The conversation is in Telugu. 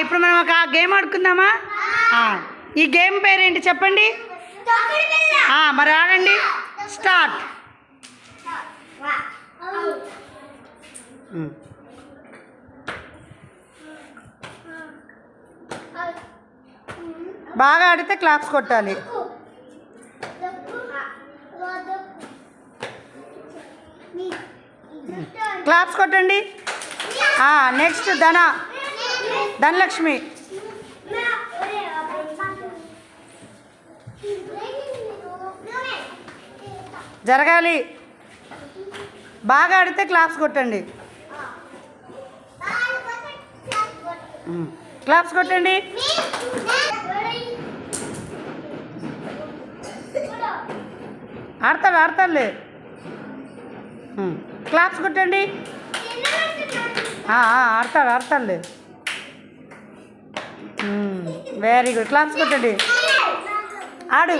ఇప్పుడు మనం ఒక గేమ్ ఆడుకుందామా? ఆ, ఈ గేమ్ పేరేంటి చెప్పండి? ఆ, మరి ఆడండి. స్టార్ట్. ఉమ్. బాగా ఆడితే క్లాప్స్ కొట్టాలి. క్లాప్స్ కొట్టండి. నెక్స్ట్ ధన. ధనలక్ష్మి. జరగాలి. బాగా ఆడితే క్లాప్స్ కొట్టండి. క్లాప్స్ కొట్టండి. ఆడతాడు ఆడతాడులే క్లాప్స్ కొట్టండి. ఆడతాడు ఆడతాడులే వెరీ గుడ్ క్లాప్స్ కొట్టండి. ఆడు.